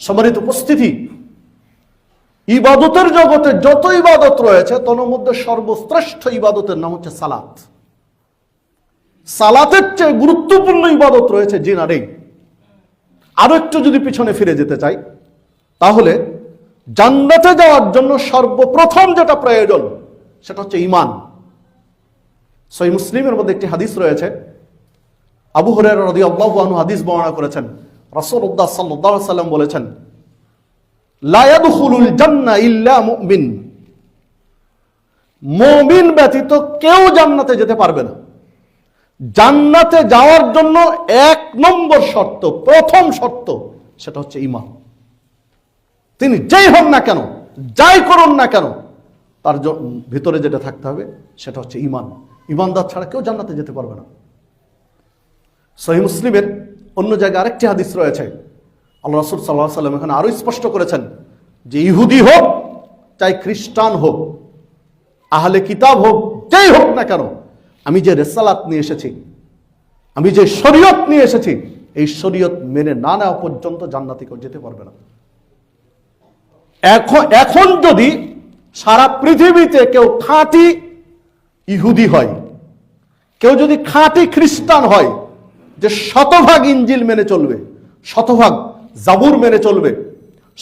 সম্মানিত উপস্থিতি, ইবাদতের জগতে যত ইবাদত রয়েছে তোর মধ্যে সর্বশ্রেষ্ঠ ইবাদতের নাম হচ্ছে সালাত। সালাতের চেয়ে গুরুত্বপূর্ণ ইবাদত রয়েছে জিনারেই আরও একটু যদি পিছনে ফিরে যেতে চাই, তাহলে জান্নাতে যাওয়ার জন্য সর্বপ্রথম যেটা প্রয়োজন, সেটা হচ্ছে ইমান সই মুসলিমের মধ্যে একটি হাদিস রয়েছে। আবু হরের রদি হাদিস বর্ণনা করেছেন রসুল উদ্দাহ সাল্লাহ সাল্লাম বলেছেন লায়াদুল জান্না ইল্লা মুমিন। মুমিন ব্যতীত কেউ জান্নাতে যেতে পারবে না। জান্নাতে যাওয়ার জন্য এক নম্বর শর্ত, প্রথম শর্ত, সেটা হচ্ছে ইমান তিনি যেই হন না কেন, যাই করুন না কেন, তার ভিতরে যেটা থাকতে হবে, সেটা হচ্ছে ইমান ইমানদার ছাড়া কেউ জান্নাতে যেতে পারবে না। সহি মুসলিমের অন্য জায়গায় আরেকটি হাদিস রয়েছে। আল্লাহ রসুল সাল্লাহ সাল্লাম এখানে আরও স্পষ্ট করেছেন যে ইহুদি হোক, চাই খ্রিস্টান হোক, আহলে কিতাব হোক, যেই হোক না কেন, আমি যে রেসালাত নিয়ে এসেছি, আমি যে শরীয়ত নিয়ে এসেছি, এই শরীয়ত মেনে না নেওয়া পর্যন্ত জান্নাতি কেউ যেতে পারবে না। এখন এখন যদি সারা পৃথিবীতে কেউ খাঁটি ইহুদি হয়, কেউ যদি খাঁটি খ্রিস্টান হয় যে শতভাগ ইঞ্জিল মেনে চলবে, শতভাগ জাবুর মেনে চলবে,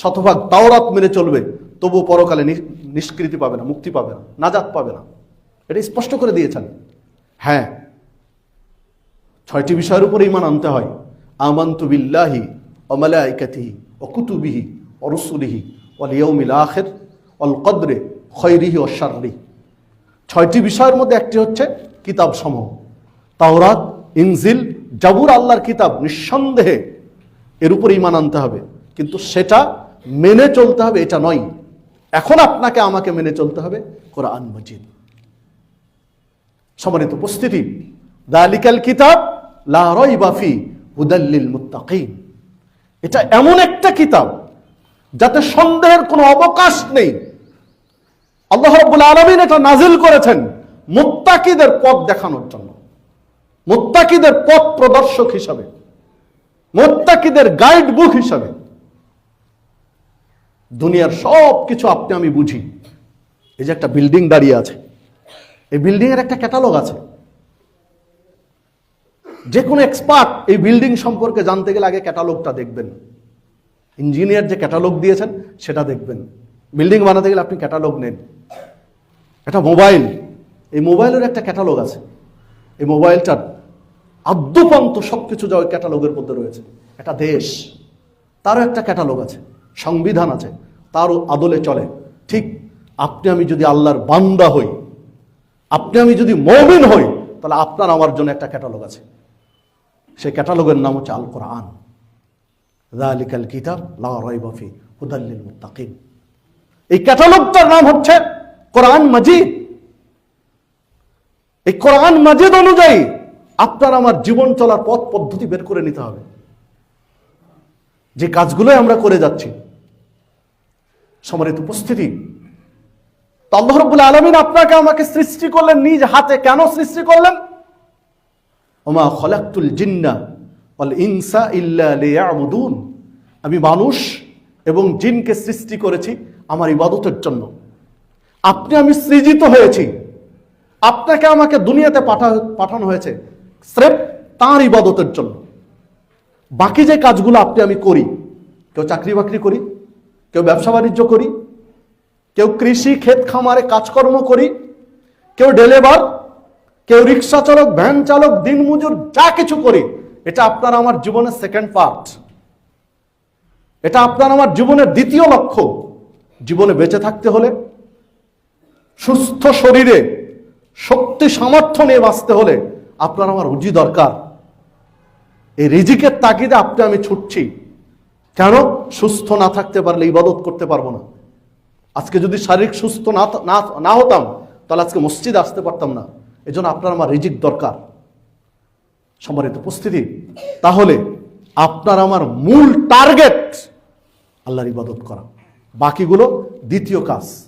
শতভাগ তাওরাত মেনে চলবে তবু পরকালে নিষ্কৃতি পাবে না, মুক্তি পাবে না, নাজাত পাবে না। এটা স্পষ্ট করে দিয়েছেন। হ্যাঁ ছয়টি বিষয়ের উপর ইমান আনতে হয়। আমান্তু বিল্লাহি ও মালাইকাতিহি ও কুতুবিহি ও রসুলিহি ওয়াল ইয়াউমিল আখির ওয়াল কদরে খৈরিহি ও শাররি। ছয়টি বিষয়ের মধ্যে একটি হচ্ছে কিতাব সমূহ তাওরাত, ইনজিল জাবুর আল্লাহর কিতাব নিঃসন্দেহে এর উপর ইমান আনতে হবে। কিন্তু সেটা মেনে চলতে হবে, এটা নয়। এখন আপনাকে আমাকে মেনে চলতে হবে কোরআন মজিদ। সম্মানিত উপস্থিতি, দালিকাল কিতাব লা রাইবা ফি হুদাল্লিল মুত্তাকিন। এটা এমন একটা কিতাব যাতে সন্দেহের কোনো অবকাশ নেই। আল্লাহ রাব্বুল আলামিন এটা নাজিল করেছেন মুত্তাকিদের পথ দেখানোর জন্য। মুত্তাকিদের পথ প্রদর্শক হিসাবে, মোত্তাকিদের গাইড বুক হিসাবে, দুনিয়ার সব কিছু আপনি আমি বুঝি। এই যে একটা বিল্ডিং দাঁড়িয়ে আছে, এই বিল্ডিং এর একটা ক্যাটালগ আছে। যে কোনো এক্সপার্ট এই বিল্ডিং সম্পর্কে জানতে গেলে আগে ক্যাটালগটা দেখবেন। ইঞ্জিনিয়ার যে ক্যাটালগ দিয়েছেন, সেটা দেখবেন। বিল্ডিং বানাতে গেলে আপনি ক্যাটালগ নেন। একটা মোবাইল এই মোবাইলের একটা ক্যাটালগ আছে। এই মোবাইলটার আদ্যপান্ত সব কিছু যা ওই ক্যাটালগের মধ্যে রয়েছে। একটা দেশ, তারও একটা ক্যাটালগ আছে, সংবিধান আছে, তারও আদলে চলে। ঠিক আপনি আমি যদি আল্লাহর বান্দা হই, আপনি আমি যদি মমিন হই, তাহলে আপনার আমার জন্য একটা ক্যাটালগ আছে। সেই ক্যাটালগের নাম হচ্ছে আল কোরআন রালিকাল কিতাব লা রাইবা ফি হুদাল্লিল মুত্তাকিন। এই ক্যাটালগটার নাম হচ্ছে কোরআন মাজিদ। এই কোরআন মাজিদ অনুযায়ী আপনার আমার জীবন চলার পথ পদ্ধতি বের করে নিতে হবে। যে কাজগুলোই আমরা করে যাচ্ছি সমানিত উপস্থিতি। আল্লাহ আলমিন আপনাকে আমাকে সৃষ্টি করলেন, নিজ হাতে কেন সৃষ্টি করলেন? ওমা খলাক্তুল জিন্না ওয়াল ইনসা ইল্লা লিয়াবুদুন। আমি মানুষ এবং জিনকে সৃষ্টি করেছি আমার ইবাদতের জন্য। আপনি আমি সৃজিত হয়েছি। আপনাকে আমাকে দুনিয়াতে পাঠা, পাঠানো হয়েছে। স্রেফ তাঁর ইবাদতের জন্য। বাকি যে কাজগুলো আপনি আমি করি, কেউ চাকরি বাকরি করি, কেউ ব্যবসা বাণিজ্য করি, কেউ কৃষি, ক্ষেত খামারে কাজকর্ম করি, কেউ ডেলেভার, কেউ রিক্সা চালক, ভ্যান চালক দিনমজুর যা কিছু করি, এটা আপনার আমার জীবনের সেকেন্ড পার্ট এটা আপনার আমার জীবনের দ্বিতীয় লক্ষ্য। জীবনে বেঁচে থাকতে হলে, সুস্থ শরীরে শক্তি সামর্থ্য নিয়ে বাঁচতে হলে আপনার আমার রুজি দরকার। এই রিজিকের তাগিদে আপনি আমি ছুটছি। কেন? সুস্থ না থাকতে পারলে ইবাদত করতে পারব না। আজকে যদি শারীরিক সুস্থ না না- হতাম, তাহলে আজকে মসজিদে আসতে পারতাম না। এজন্য আপনার আমার রিজিক দরকার। সম্মানিত উপস্থিতি, তাহলে আপনার আমার মূল টার্গেট আল্লাহর ইবাদত করা। বাকিগুলো দ্বিতীয় কাজ।